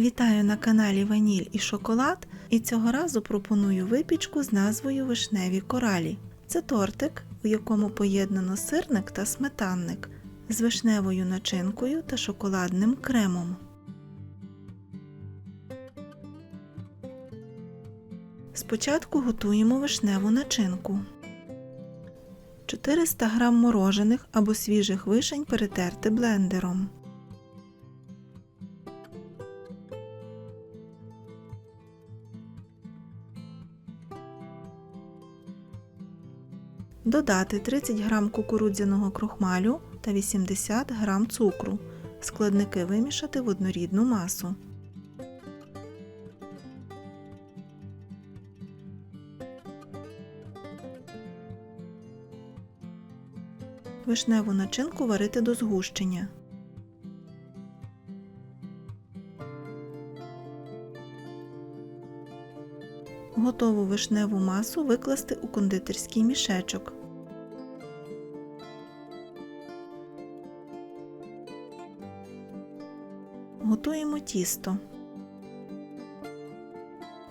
Вітаю на каналі Ваніль і Шоколад і цього разу пропоную випічку з назвою Вишневі коралі. Це тортик, у якому поєднано сирник та сметанник з вишневою начинкою та шоколадним кремом. Спочатку готуємо вишневу начинку. 400 г морожених або свіжих вишень перетерти блендером. Додати 30 г кукурудзяного крохмалю та 80 г цукру. Складники вимішати в однорідну масу. Вишневу начинку варити до згущення. Готову вишневу масу викласти у кондитерський мішечок. Готуємо тісто.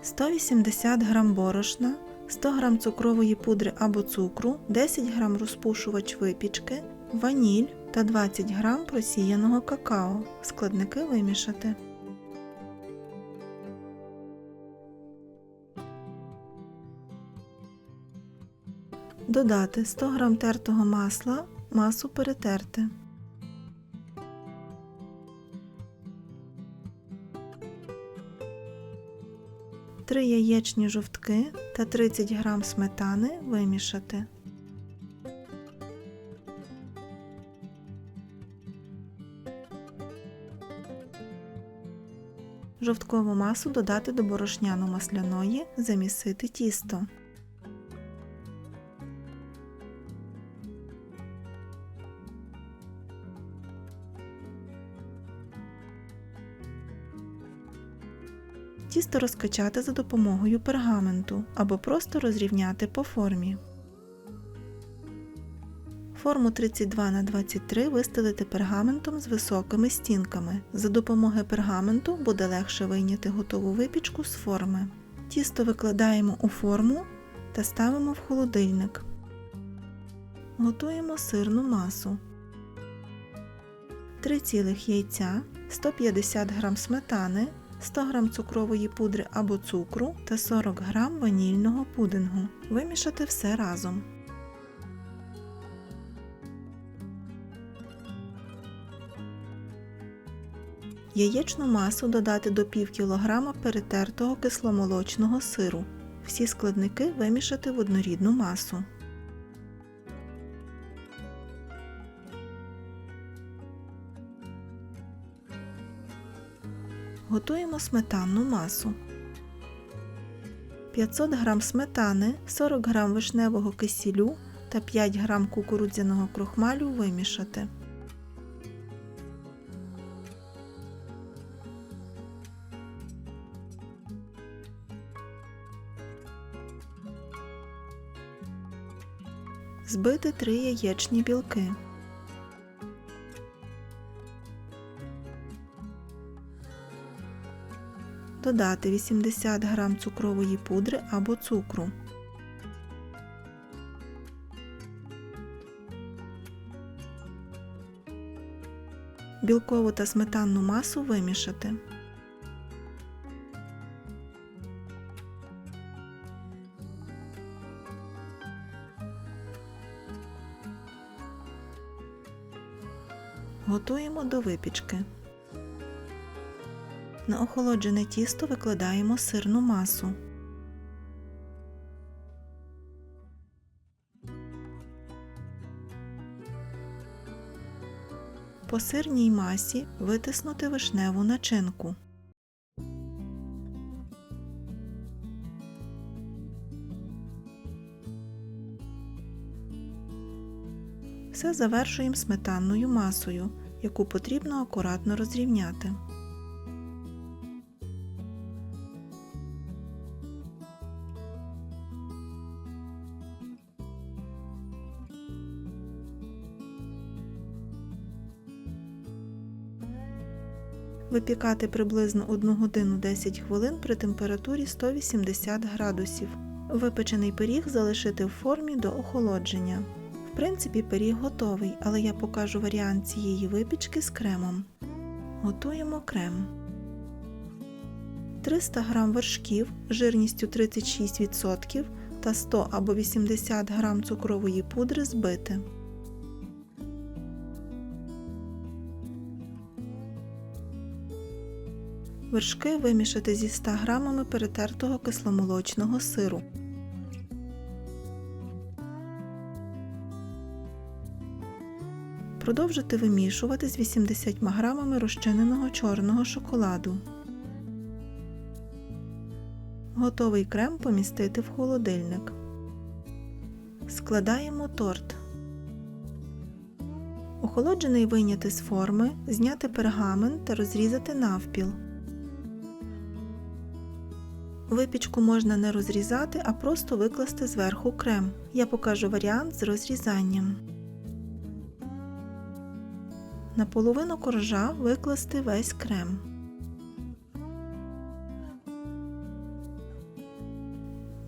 180 г борошна, 100 г цукрової пудри або цукру, 10 г розпушувач випічки, ваніль та 20 г просіяного какао. Складники вимішати. Додати 100 г тертого масла, масу перетерти. Три яєчні жовтки та 30 г сметани вимішати. Жовткову масу додати до борошняно-масляної, замісити тісто. Тісто розкачати за допомогою пергаменту або просто розрівняти по формі. Форму 32 на 23 вистелити пергаментом з високими стінками. За допомогою пергаменту буде легше вийняти готову випічку з форми. Тісто викладаємо у форму та ставимо в холодильник. Готуємо сирну масу. 3 цілих яйця, 150 г сметани, 100 г цукрової пудри або цукру та 40 г ванільного пудингу. Вимішати все разом. Яєчну масу додати до пів кілограма перетертого кисломолочного сиру. Всі складники вимішати в однорідну масу. Готуємо сметанну масу. 500 г сметани, 40 г вишневого кисілю та 5 г кукурудзяного крохмалю вимішати. Збити 3 яєчні білки. Додати 80 г цукрової пудри або цукру. Білкову та сметанну масу вимішати. Готуємо до випічки. На охолоджене тісто викладаємо сирну масу. По сирній масі витиснути вишневу начинку. Все завершуємо сметанною масою, яку потрібно акуратно розрівняти. Випікати приблизно 1 годину 10 хвилин при температурі 180 градусів. Випечений пиріг залишити в формі до охолодження. В принципі, пиріг готовий, але я покажу варіант цієї випічки з кремом. Готуємо крем. 300 г вершків жирністю 36% та 100 або 80 г цукрової пудри збити. Вершки вимішати зі 100 г перетертого кисломолочного сиру. Продовжити вимішувати з 80 г розчиненого чорного шоколаду. Готовий крем помістити в холодильник. Складаємо торт. Охолоджений вийняти з форми, зняти пергамент та розрізати навпіл. Випічку можна не розрізати, а просто викласти зверху крем. Я покажу варіант з розрізанням. На половину коржа викласти весь крем.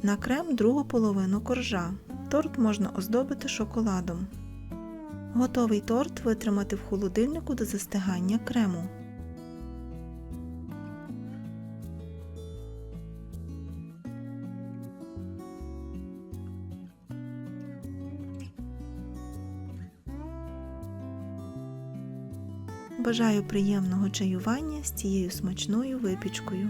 На крем другу половину коржа. Торт можна оздобити шоколадом. Готовий торт витримати в холодильнику до застигання крему. Бажаю приємного чаювання з цією смачною випічкою.